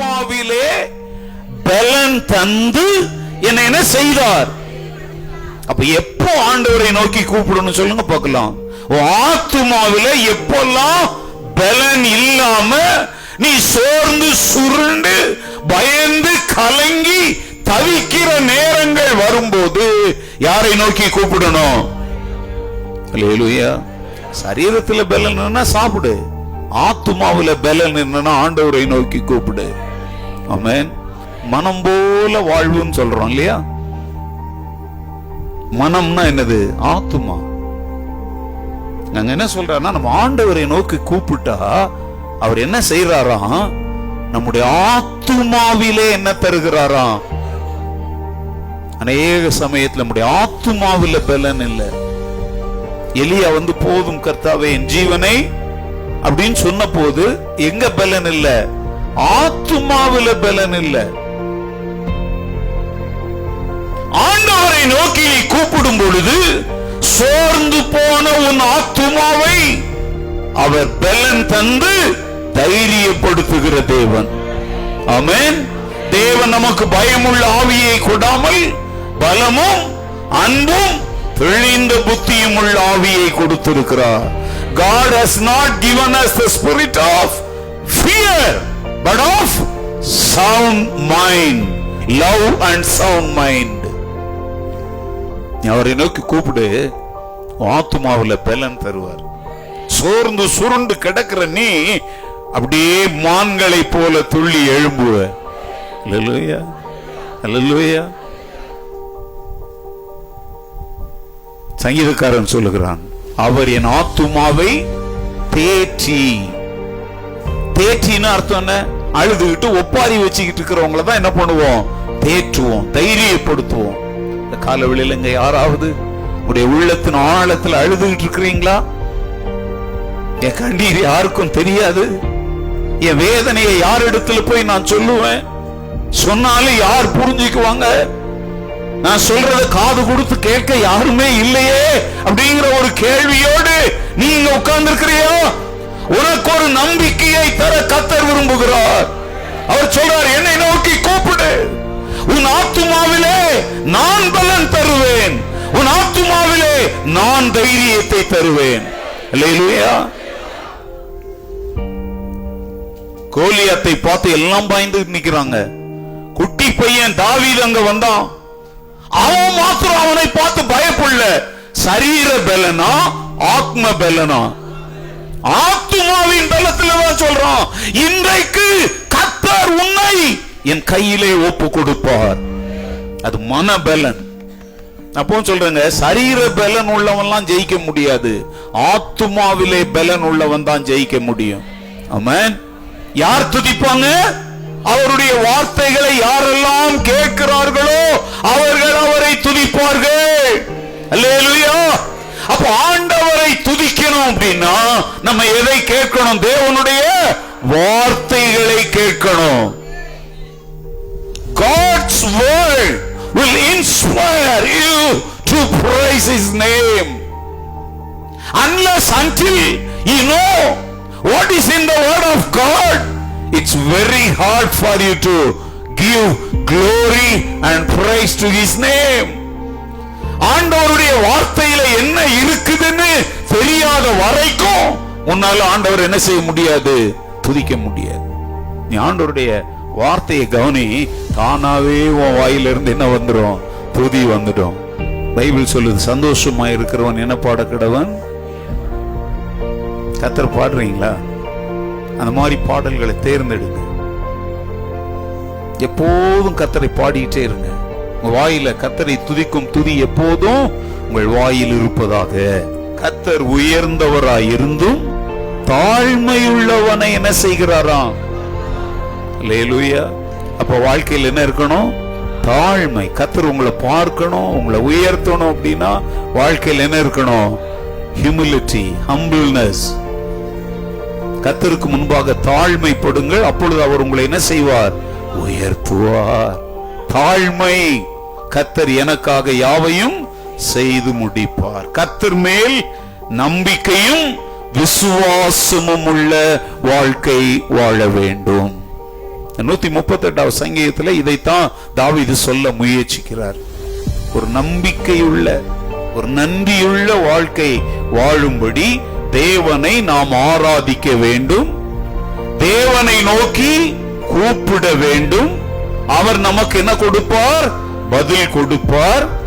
ஆத்மாவிலே பலன் தந்து என்ன என்ன செய்தார்? அப்ப எப்போ ஆண்டவரை நோக்கி கூப்பிடணும் சொல்லுங்க பார்க்கலாம். ஆத்மாவில எப்பெல்லாம் பலன் இல்லாம நீ சோர்ந்து சுருண்டு பயந்து கலங்கி தவிக்கிற நேரங்கள் வரும்போது யாரை நோக்கி கூப்பிடணும்? சரீரத்தில் சரீரத்துல பலன் சாப்பிடு. ஆத்துமாவுல பலன் என்னன்னா ஆண்டவரை நோக்கி கூப்பிடு. அமேன் மனம் போல வாழ்வுன்னு சொல்றோம் இல்லையா? மனம்னா என்னது? ஆத்துமா. நாங்க என்ன சொல்றாருன்னா நம்ம ஆண்டவரை நோக்கி கூப்பிட்டா அவர் என்ன செய்யறாராம் நம்முடைய ஆத்துமாவிலே என்ன தருகிறாராம்? அநேக சமயத்துல நம்முடைய ஆத்துமாவில் பலன் இல்லை. எலியா வந்து போதும் கர்த்தாவே என் ஜீவனை அப்படின்னு சொன்ன போது எங்க பலன் இல்ல? ஆத்துமாவில பலன் இல்ல. ஆண்டவரை நோக்கி நீ கூப்பிடும் பொழுது சோர்ந்து போன உன் ஆத்துமாவை அவர் பலன் தந்து தைரியப்படுத்துகிற தேவன். ஆமென். தேவன் நமக்கு பயமுள்ள ஆவியை கொடாமல் பலமும் அன்பும் தெளிந்த புத்தியும் உள்ள ஆவியை கொடுத்திருக்கிறார். God has not given us the spirit of fear. But of sound mind love and sound mind அவரை நோக்கி கூப்பிடு ஆத்மாவில் பலன் தருவார். சோர்ந்து சுருண்டு கிடக்கிற நீ அப்படியே மான்களை போல துள்ளி எழும்புவ. அல்லேலூயா. சங்கீதக்காரன் சொல்லுகிறான் அவர் என் ஆத்துமாவை தேற்றி. தேற்றின்னு அர்த்தம் என்ன? அழுதுகிட்டு ஒப்பாரி வச்சுக்கிட்டு இருக்கிறவங்கள தான் என்ன பண்ணுவோம்? தேற்றுவோம் தைரியப்படுத்துவோம். இந்த கால இங்க யாராவது உடைய உள்ளத்தின் ஆழத்துல அழுதுகிட்டு இருக்கிறீங்களா? என் கண்ணீர் யாருக்கும் தெரியாது. என் வேதனையை யார் இடத்துல போய் நான் சொல்லுவேன்? சொன்னாலும் யார் புரிஞ்சுக்குவாங்க? நான் சொல்றத காது கொடுத்து கேட்க யாருமே இல்லையே அப்படிங்கிற ஒரு கேள்வியோடு நீங்க உட்கார்ந்து இருக்கிறியோ உனக்கு ஒரு நம்பிக்கையை தர கத்தர் விரும்புகிறார். அவர் சொல்றார் என்னை நோக்கி கூப்பிடு. உன் ஆத்துமாவிலே நான் பலன் தருவேன். உன் ஆத்துமாவிலே நான் தைரியத்தை தருவேன். இல்லையா கோலியாத்தை பார்த்து எல்லாம் பாய்ந்து நிக்கிறாங்க. குட்டி பையன் தாவீது அங்க வந்தான். அவன் மாத்திரம் அவனை பார்த்து பயப்படல சரீர பலனா ஆத்ம பலனா? ஆத்துமாவின் பலத்தில் தான் சொல்றான். இன்றைக்கு கத்தர் உன்னை என் கையிலே ஒப்பு கொடுப்பார் அது மன பலன் அப்போ சொல்றேங்க சரீர பலன் உள்ளவன்லாம் ஜெயிக்க முடியாது. ஆத்துமாவிலே பலன் உள்ளவன் தான் ஜெயிக்க முடியும். அமன் யார் துதிப்பாங்க? அவருடைய வார்த்தைகளை யாரெல்லாம் கேட்கிறார்களோ அவர்கள் அவரை துதிப்பார்கள். அல்லேலூயா. ஆண்ட ஆண்டவரை துதிக்கணும் அப்படின்னா நம்ம எதை கேட்கணும் தேவனுடைய வார்த்தைகளை கேட்கணும் God's word will inspire you to praise his name unless until you know what is in the word of God it's very hard for you to give glory and praise to his name ஆண்டவருடைய வார்த்தையில என்ன இருக்குதுன்னு தெரியாத வரைக்கும் உன்னால ஆண்டவர் என்ன செய்ய முடியாது? துதிக்க முடியாது. நீ ஆண்டவருடைய வார்த்தையை கவனி தானாவே உன் வாயிலிருந்து என்ன வந்துடும் துதி வந்துடும். பைபிள் சொல்லுது சந்தோஷமா இருக்கிறவன் என்ன பாட கிடவன். கத்தர் பாடுறீங்களா? அந்த மாதிரி பாடல்களை தேர்ந்தெடுங்க. எப்போதும் கத்தரை பாடிட்டே இருங்க. உங்க வாயில கத்தரை துதிக்கும் துதி எப்போதும் உங்கள் வாயில் இருப்பதாக. கத்தர் உயர்ந்தவராய் இருந்தும் தாழ்மையுள்ளவனை என்ன செய்கிறாராம்? லேலுயா அப்ப வாழ்க்கையில் என்ன இருக்கணும்? தாழ்மை. கத்தர் உங்களை பார்க்கணும் உங்களை உயர்த்தணும் அப்படின்னா வாழ்க்கையில் என்ன இருக்கணும்? ஹியூமிலிட்டி ஹம்பிள்னஸ் கத்தருக்கு முன்பாக தாழ்மைப்படுங்கள் அப்பொழுது அவர் உங்களை என்ன செய்வார்? உயர்த்துவார். தாழ்மை. கத்தர் எனக்காக யாவையும் செய்து முடிப்பார். கத்தர் மேல் நம்பிக்கையும் விசுவாசமும் உள்ள வாழ்க்கை வாழ வேண்டும். நூத்தி முப்பத்தி எட்டாவது சங்கீதத்துல இதைத்தான் தாவிது சொல்ல முயற்சிக்கிறார். ஒரு நம்பிக்கையுள்ள ஒரு நன்றியுள்ள வாழ்க்கை வாழும்படி தேவனை நாம் ஆராதிக்க வேண்டும். தேவனை நோக்கி கூப்பிட வேண்டும். அவர் நமக்கு என்ன கொடுப்பார்? பதில் கொடுப்பார்.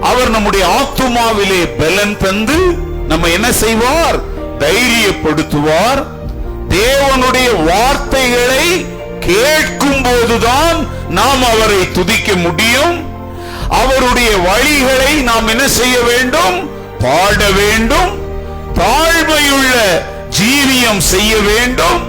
அவர் நம்முடைய ஆத்துமாவிலே பலன் தந்து நம்ம என்ன செய்வார்? தைரியப்படுத்துவார். தேவனுடைய வார்த்தைகளை கேட்கும் போதுதான் நாம் அவரை துதிக்க முடியும். அவருடைய வழிகளை நாம் என்ன செய்ய வேண்டும்? பாட வேண்டும். தாழ்மையுள்ள ஜீவியம் செய்ய வேண்டும்.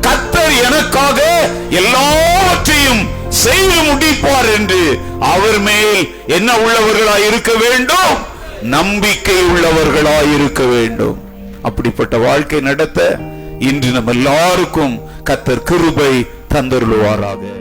கத்தர் எனக்காக எல்லாவற்றையும் செய்து முடிப்பார் என்று அவர் மேல் என்ன உள்ளவர்களாய் இருக்க வேண்டும்? நம்பிக்கை உள்ளவர்களாய் இருக்க வேண்டும். அப்படிப்பட்ட வாழ்க்கை நடத்த இன்று நம்ம எல்லாருக்கும் கத்தர் கிருபை தந்தருளுவாராக.